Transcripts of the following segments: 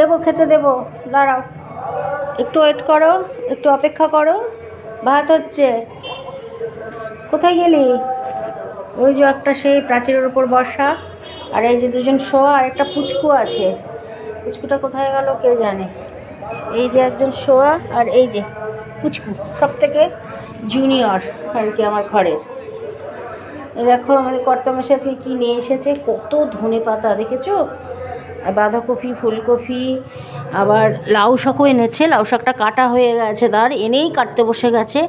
দেবো, খেতে দেবো। দাঁড়াও। একটু ওয়েট করো, একটু অপেক্ষা করো। ভাত হচ্ছে। কোথায় গেলি? ওই যে একটা সেই প্রাচীরের উপর বসা। আর এই যে দুজন শোয়া, আর একটা পুচকু আছে। পুচকুটা কোথায় গেল কে জানে? এই যে একজন শোয়া, আর এই যে পুচকু সব থেকে জুনিয়র আর কি আমার ঘরের। এই দেখো আমাদের কর্তামশাই আজকে কী নিয়ে এসেছে, কত ধনে পাতা দেখেছ? বাঁধাকপি, ফুলকপি, আবার লাউ শাকও এনেছে। লাউ শাকটা কাটা হয়ে গেছে তার, এনেই কাটতে বসে গেছে।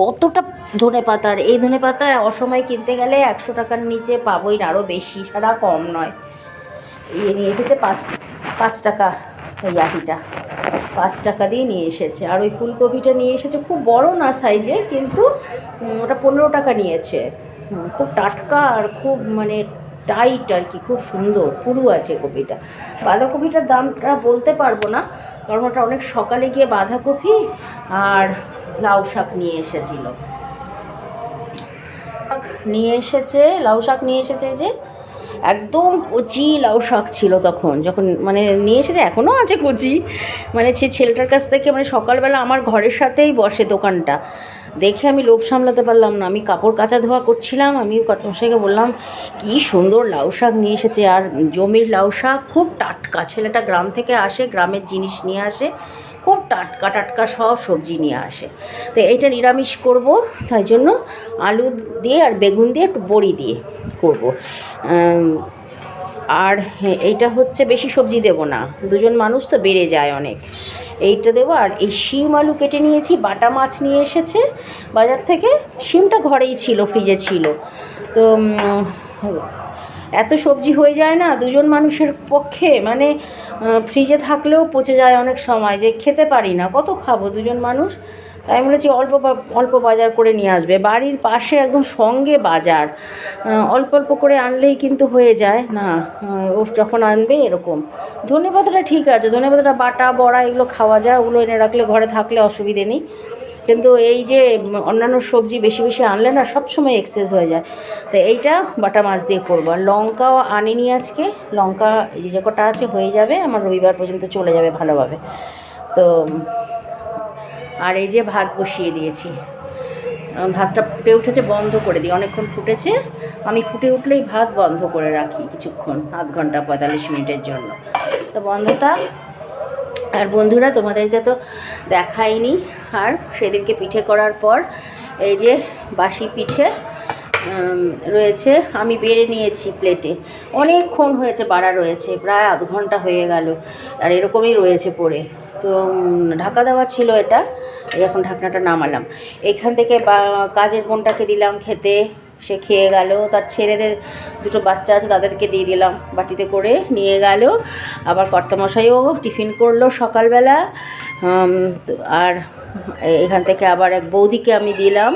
কতটা ধনে পাতার এই ধনে পাতা অসময় কিনতে গেলে একশো টাকার নিচে পাবোই না আরও বেশি ছাড়া কম নয়। ইয়ে নিয়ে এসেছে পাঁচ পাঁচ টাকা ওই আটিটা। পাঁচ টাকা দিয়ে নিয়ে এসেছে। আর ওই ফুলকপিটা নিয়ে এসেছে খুব বড় না সাইজে, কিন্তু ওটা পনেরো টাকা নিয়েছে। খুব টাটকা আর খুব মানে টাইট আর কি, খুব সুন্দর, পুরু আছে কপিটা। বাঁধাকপিটার দামটা বলতে পারব না, কারণ ওটা অনেক সকালে গিয়ে বাঁধাকপি আর লাউ শাক নিয়ে এসেছিল। নিয়ে এসেছে, লাউ শাক নিয়ে এসেছে যে, একদম কচি লাউ শাক ছিল তখন, যখন মানে নিয়ে এসেছে এখনও আছে কচি। মানে সে ছেলেটার কাছ থেকে মানে সকালবেলা আমার ঘরের সাথেই বসে দোকানটা। দেখে আমি লোভ সামলাতে পারলাম না। আমি কাপড় কাচা ধোয়া করছিলাম আমি কর্তমশাইকে বললাম কি সুন্দর লাউ শাক নিয়ে এসেছে আর জমির লাউ শাক। খুব টাটকা ছেলেটা গ্রাম থেকে আসে গ্রামের জিনিস নিয়ে আসে খুব টাটকা টাটকা সব সবজি নিয়ে আসে। তো এইটা নিরামিষ করব তাই জন্য আলু দিয়ে আর বেগুন দিয়ে একটু বড়ি দিয়ে করব। আর হ্যাঁ, এইটা হচ্ছে বেশি সবজি দেব না। দুজন মানুষ তো বেড়ে যায় অনেক। এইটা দেবো। আর এই শিম আলু কেটে নিয়েছি, বাটা মাছ নিয়ে এসেছে। বাজার থেকে শিমটা ঘরেই ছিল, ফ্রিজে ছিল। তো এত সবজি হয়ে যায় না, দুজন মানুষের পক্ষে মানে ফ্রিজে থাকলেও পচে যায় অনেক সময়, যে খেতে পারি না। কত খাব দুজন মানুষ? তাই বলেছি অল্প অল্প বাজার করে নিয়ে আসবে। বাড়ির পাশে একদম সঙ্গে বাজার। অল্প অল্প করে আনলেই কিন্তু হয়ে যায়। না ও যখন আনবে এরকম। ধনে পাতাটা ঠিক আছে। ধনে পাতাটা, বাটা, বড়া এগুলো খাওয়া যায়। ওগুলো এনে রাখলে ঘরে থাকলে অসুবিধে নেই। কিন্তু এই যে অন্যান্য সবজি বেশি বেশি আনলে না, সবসময় এক্সেস হয়ে যায়। তো এইটা বাটা মাছ দিয়ে করব। আর লঙ্কাও আনিনি আজকে। লঙ্কা যে কটা আছে, হয়ে যাবে। আমার রবিবার পর্যন্ত চলে যাবে ভালোভাবে। তো আর এই যে ভাত বসিয়ে দিয়েছি। ভাতটা ফুটে উঠেছে, বন্ধ করে দিই। অনেকক্ষণ ফুটেছে। আমি ফুটে উঠলেই ভাত বন্ধ করে রাখি কিছুক্ষণ, আধ ঘণ্টা, পঁয়তাল্লিশ মিনিটের জন্য। তো বন্ধটা আর বন্ধুরা, তোমাদেরকে তো দেখাইনি। আর সেদিনকে পিঠে করার পর এই যে বাসি পিঠে রয়েছে। আমি বেড়ে নিয়েছি প্লেটে। অনেকক্ষণ হয়েছে, বাড়া রয়েছে। প্রায় আধ ঘণ্টা হয়ে গেল। আর এরকমই রয়েছে পড়ে। তো ঢাকা দেওয়া ছিল এটা। এখন ঢাকনাটা নামালাম। এখান থেকে কাজের বোনটাকে দিলাম খেতে। সে খেয়ে গেল। তার ছেলেদের দুটো বাচ্চা আছে, তাদেরকে দিয়ে দিলাম বাটিতে করে, নিয়ে গেল। আবার কর্তামশাইও টিফিন করল সকালবেলা। আর এখান থেকে আবার এক বৌদিকে আমি দিলাম।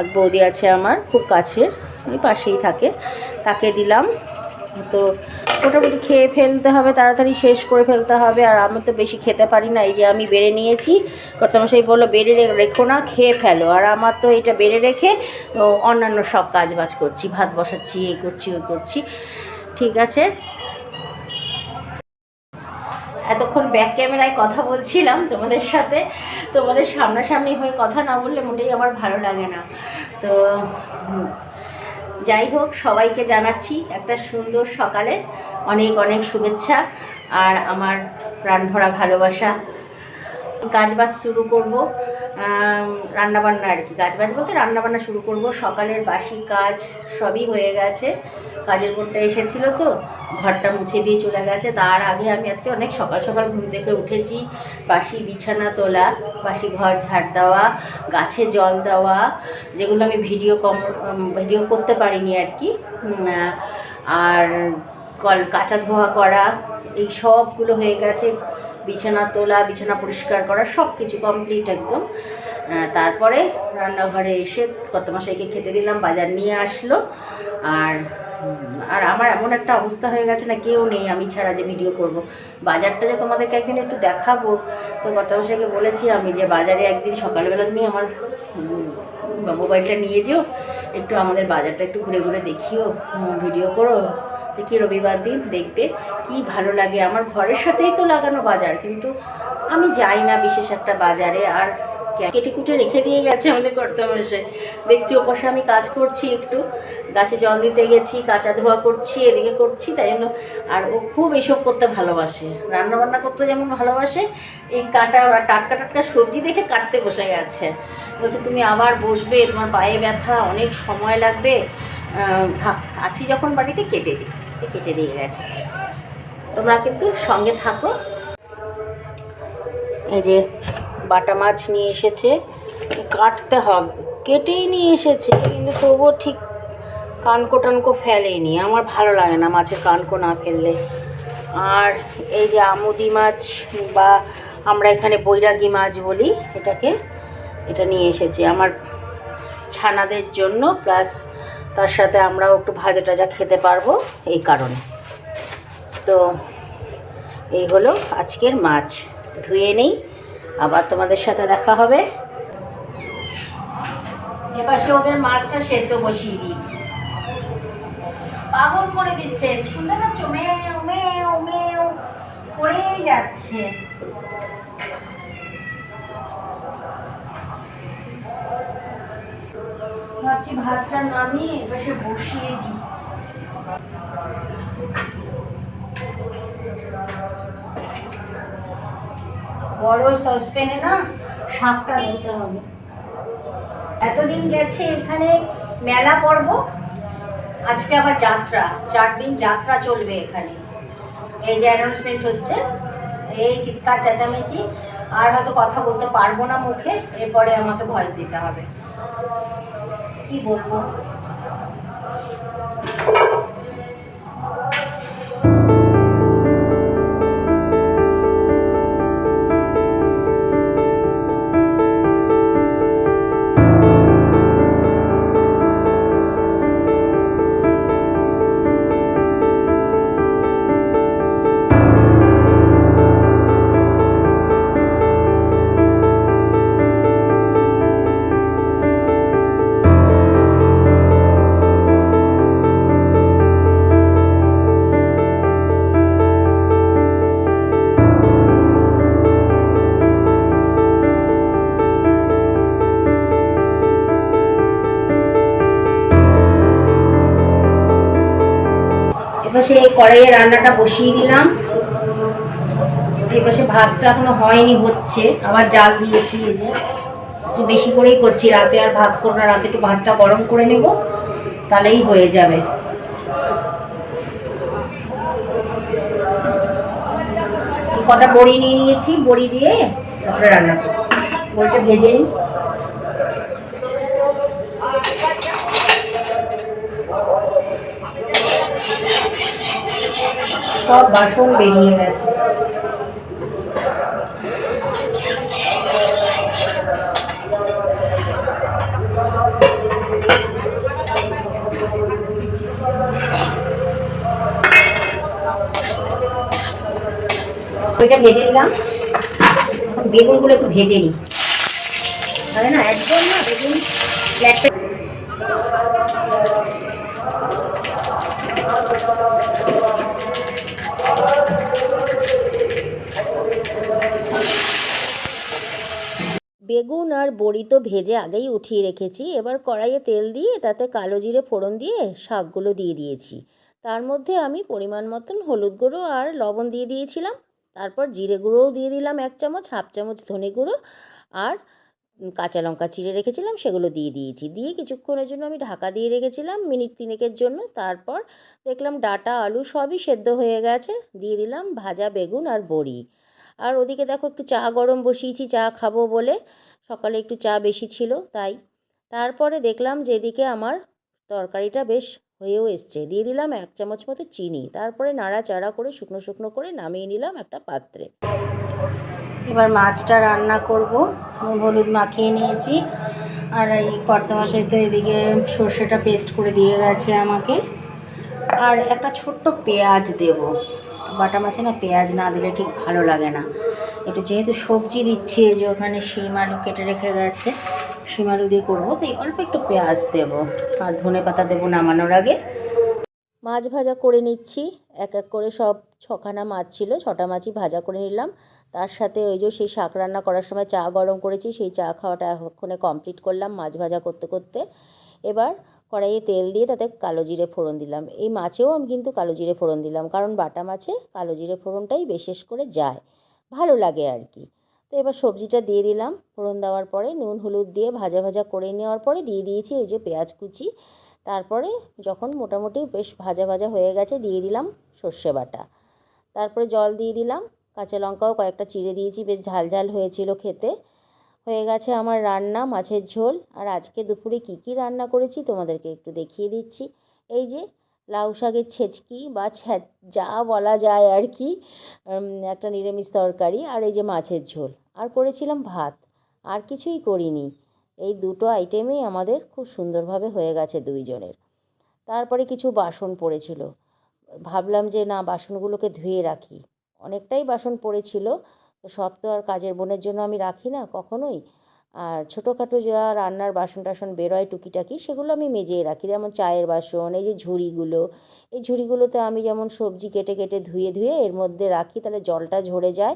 এক বৌদি আছে আমার, খুব কাছের, ওই পাশেই থাকে। তাকে দিলাম। তো মোটামুটি খেয়ে ফেলতে হবে, তাড়াতাড়ি শেষ করে ফেলতে হবে। আর আমি তো বেশি খেতে পারি না, এই যে আমি বেড়ে নিয়েছি। কর্তামশাই বলল, বেড়ে রেখো না, খেয়ে ফেলো। আর আমার তো এটা বেড়ে রেখে অন্যান্য সব কাজ বাজ করছি, ভাত বসাচ্ছি এই করছি ওই করছি। ঠিক আছে? এতক্ষণ ব্যাক ক্যামেরায় কথা বলছিলাম তোমাদের সাথে। তোমাদের সামনাসামনি হয়ে কথা না বললে মোটেই আমার ভালো লাগে না। তো যাই হোক সবাইকে জানাচ্ছি একটা সুন্দর সকালে অনেক অনেক শুভেচ্ছা আর আমার প্রাণভরা ভালোবাসা। কাজ শুরু করব রান্নাবান্না আর কি। কাজ বলতে রান্নাবান্না শুরু করব। সকালের বাসি কাজ সবই হয়ে গেছে। কাজের বোনটা এসেছিল তো, ঘরটা মুছে দিয়ে চলে গেছে। তার আগে আমি আজকে অনেক সকাল সকাল ঘুম থেকে উঠেছি। বাসি বিছানা তোলা, বাসি ঘর ঝাড় দেওয়া, গাছে জল দেওয়া, যেগুলো আমি ভিডিও কম ভিডিও করতে পারিনি আর কি। আর কল, কাঁচা ধোয়া করা, এই সবগুলো হয়ে গেছে। বিছানা তোলা, বিছানা পরিষ্কার করা সব কিছু কমপ্লিট একদম তারপরে রান্নাঘরে এসে কত মাসাইকে খেতে দিলাম, বাজার নিয়ে আসলো। আর আর আমার এমন একটা অবস্থা হয়ে গেছে না, কেউ নেই, আমি ছাড়া যে ভিডিও করব। বাজারটা যে তোমাদেরকে একদিন একটু দেখাবো, তো কর্তামশাইকে বলেছি আমি যে বাজারে একদিন সকালবেলা তুমি আমার মোবাইলটা নিয়ে যেও, একটু আমাদের বাজারটা একটু ঘুরে ঘুরে দেখিও ভিডিও করো। দেখি রবিবার দিন দেখবে কি ভালো লাগে। আমার ঘরের সাথেই তো লাগানো বাজার, কিন্তু আমি যাই না বিশেষ একটা বাজারে। আর কেটে কুটে রেখে দিয়ে গেছে আমাদের কর্তামশাই। দেখছি ওপাশে আমি কাজ করছি একটু। গাছে জল দিতে গেছি, কাঁচা ধোয়া করছি, এদিকে করছি, তাই জন্য। আর ও খুব এসব করতে ভালোবাসে। রান্না বান্না করতে যেমন ভালোবাসে, এই কাটা টাটকা টাটকা সবজি দেখে কাটতে বসে গেছে। বলছে, তুমি আবার বসবে, তোমার পায়ে ব্যথা, অনেক সময় লাগবে। থাক, আছি যখন বাড়িতে, কেটে দিই। তো কেটে দিয়ে গেছে। তোমরা কিন্তু সঙ্গে থাকো। এই যে বাটা মাছ নিয়ে এসেছে, কাটতে হবে। কেটেই নিয়ে এসেছে, কিন্তু তবুও ঠিক কানকো টানকো ফেলেনি। আমার ভালো লাগে না মাছের কানকো না ফেললে। আর এই যে আমুদি মাছ বা আমরা এখানে বৈরাগী মাছ বলি, এটাকে, এটা নিয়ে এসেছে। আমার ছানাদের জন্য, প্লাস তার সাথে আমরাও একটু ভাজা টাজা খেতে পারব এই কারণে। তো এই হলো আজকের মাছ। ধুয়ে নেই, আবার তোমাদের সাথে দেখা হবে। এপাশে ওদের মাছটা সেদ্ধ বসিয়ে দিয়েছি। পাগল করে দিচ্ছে। শুনতে পাচ্ছ? মেও মেও মেও, করেই যাচ্ছে। ভাবছি ভাতটা নামিয়ে এপাশে বসিয়ে দিই। বড় সসপ্যানে না শাকটা দিতে হবে। এতদিন গেছে এখানে মেলা পর্ব, আজকে আবার যাত্রা, চার দিন যাত্রা চলবে এখানে। এই যে অ্যানাউন্সমেন্ট হচ্ছে, এই চিৎকার চেঁচামেচি, আর হয়তো কথা বলতে পারব না মুখে, এরপরে আমাকে ভয়েস দিতে হবে। কি বলব? এই কড়াইয়ে রান্নাটা বসিয়ে দিলাম। এপাশে ভাতটা এখনও হয়নি, হচ্ছে। আবার জাল দিয়েছি এই যে বেশি করেই করছি, রাতে আর ভাত করব না, রাতে একটু ভাতটা গরম করে নেব, তাহলেই হয়ে যাবে। কটা বড়ি নিয়ে নিয়েছি, বড়ি দিয়ে তারপরে রান্না করব। বড়িটা ভেজে নিই। সব বাসন বেরিয়ে গেছে। ওইটা ভেজে নিলাম। এখন বেগুনগুলো একটু ভেজে নিই। তাহলে না, একদম না বেগুন একটা বেগুন আর বড়ি তো ভেজে আগেই উঠিয়ে রেখেছি। এবার কড়াইয়ে তেল দিয়ে তাতে কালো জিরে ফোড়ন দিয়ে শাকগুলো দিয়ে দিয়েছি। তার মধ্যে আমি পরিমাণ মতন হলুদ গুঁড়ো আর লবণ দিয়ে দিয়েছিলাম। তারপর জিরে গুঁড়োও দিয়ে দিলাম এক চামচ, হাফ চামচ ধনে গুঁড়ো আর কাঁচা লঙ্কা চিড়ে রেখেছিলাম, সেগুলো দিয়ে দিয়েছি। দিয়ে কিছুক্ষণের জন্য আমি ঢাকা দিয়ে রেখেছিলাম মিনিট তিনেকের জন্য। তারপর দেখলাম ডাটা, আলু সবই সেদ্ধ হয়ে গেছে। দিয়ে দিলাম ভাজা বেগুন আর বড়ি। আর ওদিকে দেখো একটু চা গরম বসিয়েছি, চা খাব বলে। সকালে একটু চা বেশি ছিল, তাই। তারপরে দেখলাম যেদিকে আমার তরকারিটা বেশ হয়েও এসছে। দিয়ে দিলাম এক চামচ মতো চিনি। তারপরে নাড়াচাড়া করে শুকনো শুকনো করে নামিয়ে নিলাম একটা পাত্রে। এবার মাছটা রান্না করব। হলুদ মাখিয়ে নিয়েছি। আর এই কর্তা মশাই তো এদিকে সর্ষেটা পেস্ট করে দিয়ে গেছে আমাকে। আর একটা ছোট্ট পেঁয়াজ দেব। বাটা মাছে না পেঁয়াজ না দিলে ঠিক ভালো লাগে না। একটু যেহেতু সবজি দিচ্ছি যে ওখানে শিম আলু কেটে রেখে গেছে, শিম আলু দিয়ে করব, তাই অল্প একটু পেঁয়াজ দেব আর ধনে পাতা দেবো নামানোর আগে। মাছ ভাজা করে নিচ্ছি, এক এক করে সব ছখানা মাছ ছিল, ছটা মাছই ভাজা করে নিলাম। তার সাথে ওই যে সেই শাক রান্না করার সময় চা গরম করেছি, সেই চা খাওয়াটা এক্ষণে কমপ্লিট করলাম মাছ ভাজা করতে করতে। এবার কড়াইয়ে তেল দিয়ে তাতে কালো জিরে ফোড়ন দিলাম। এই মাছেও আমি কিন্তু কালো জিরে ফোড়ন দিলাম, কারণ বাটা মাছে কালো জিরে ফোড়নটাই বিশেষ করে যায়, ভালো লাগে আর কি। তো এবার সবজিটা দিয়ে দিলাম। ফোড়ন দেওয়ার পরে নুন, হলুদ দিয়ে ভাজা ভাজা করে নেওয়ার পরে দিয়ে দিয়েছি ওই যে পেঁয়াজ কুচি। তারপরে যখন মোটামুটি বেশ ভাজা ভাজা হয়ে গেছে দিয়ে দিলাম সর্ষে বাটা। তারপরে জল দিয়ে দিলাম, কাঁচা লঙ্কাও কয়েকটা চিড়ে দিয়েছি, বেশ ঝাল ঝাল হয়েছিল খেতে। হয়ে গেছে আমার রান্না, মাছের ঝোল। আর আজকে দুপুরে কী কী রান্না করেছি তোমাদেরকে একটু দেখিয়ে দিচ্ছি। এই যে লাউ শাকের ছেচকি বা যা বলা যায় আর কি একটা নিরামিষ তরকারি আর এই যে মাছের ঝোল। আর করেছিলাম ভাত, আর কিছুই করিনি। এই দুটো আইটেমেই আমাদের খুব সুন্দরভাবে হয়ে গেছে দুইজনের। তারপরে কিছু বাসন পড়েছিল। ভাবলাম যে না, বাসনগুলোকে ধুয়ে রাখি। অনেকটাই বাসন পড়েছিল তো সব তো আর কাজের বোনের জন্য আমি রাখি না কখনোই। আর ছোটোখাটো যা রান্নার বাসন টাসন বেরোয় টুকিটাকি, সেগুলো আমি মেজেই রাখি। যেমন চায়ের বাসন, এই যে ঝুড়িগুলো, এই ঝুড়িগুলোতে আমি যেমন সবজি কেটে কেটে ধুয়ে ধুয়ে এর মধ্যে রাখি, তাহলে জলটা ঝরে যায়।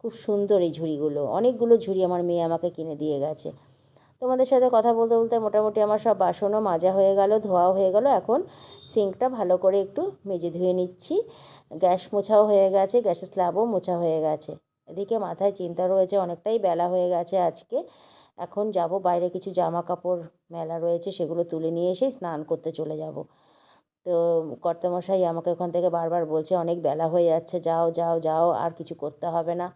খুব সুন্দর এই ঝুড়িগুলো। অনেকগুলো ঝুড়ি আমার মেয়ে আমাকে কিনে দিয়ে গেছে। তোমাদের সাথে কথা বলতে বলতে মোটামুটি আমার সব বাসনও মাজা হয়ে গেল, ধোয়াও হয়ে গেল। এখন সিঙ্কটা ভালো করে একটু মেজে ধুয়ে নিচ্ছি। গ্যাস মোছাও হয়ে গেছে, গ্যাসের স্ল্যাবও মোছা হয়ে গেছে। এদিকে মাথায় চিন্তা রয়েছে, অনেকটাই বেলা হয়ে গেছে আজকে। এখন যাব বাইরে, কিছু জামা কাপড় মেলা রয়েছে, সেগুলো তুলে নিয়ে এসেই স্নান করতে চলে যাব। তো কর্তামশাই আমাকে ওখান থেকে বারবার বলছে, অনেক বেলা হয়ে যাচ্ছে, যাও যাও যাও, আর কিছু করতে হবে না।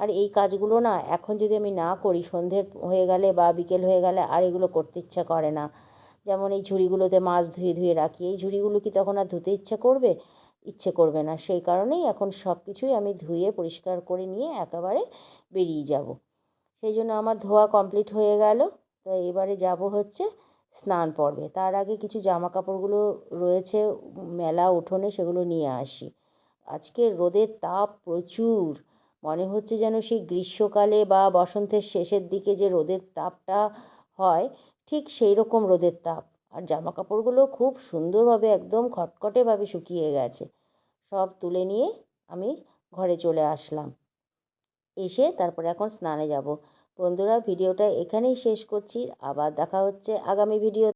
আর এই কাজগুলো না, এখন যদি আমি না করি সন্ধ্যে হয়ে গেলে বা বিকেল হয়ে গেলে আর এগুলো করতে ইচ্ছা করে না। যেমন এই ঝুড়িগুলোতে মাছ ধুয়ে ধুয়ে রাখি, এই ঝুড়িগুলো কি তখন আর ধুতে ইচ্ছা করবে? ইচ্ছে করবে না। সেই কারণেই এখন সব কিছুই আমি ধুয়ে, পরিষ্কার করে নিয়ে একেবারে বেরিয়ে যাব। সেই জন্য আমার ধোয়া কমপ্লিট হয়ে গেল। তো এবারে যাব হচ্ছে স্নান পর্বে। তার আগে কিছু জামা কাপড়গুলো রয়েছে, মেলা, উঠোনে সেগুলো নিয়ে আসি। আজকে রোদের তাপ প্রচুর। মনে হচ্ছে যেন সেই গ্রীষ্মকালে বা বসন্তের শেষের দিকে যে রোদের তাপটা হয়, ঠিক সেই রকম রোদের তাপ। আর জামা কাপড়গুলো খুব সুন্দরভাবে একদম খটখটেভাবে শুকিয়ে গেছে। সব তুলে নিয়ে আমি ঘরে চলে আসলাম। এসে তারপরে এখন স্নানে যাব। বন্ধুরা, ভিডিওটা এখানেই শেষ করছি। আবার দেখা হচ্ছে আগামী ভিডিও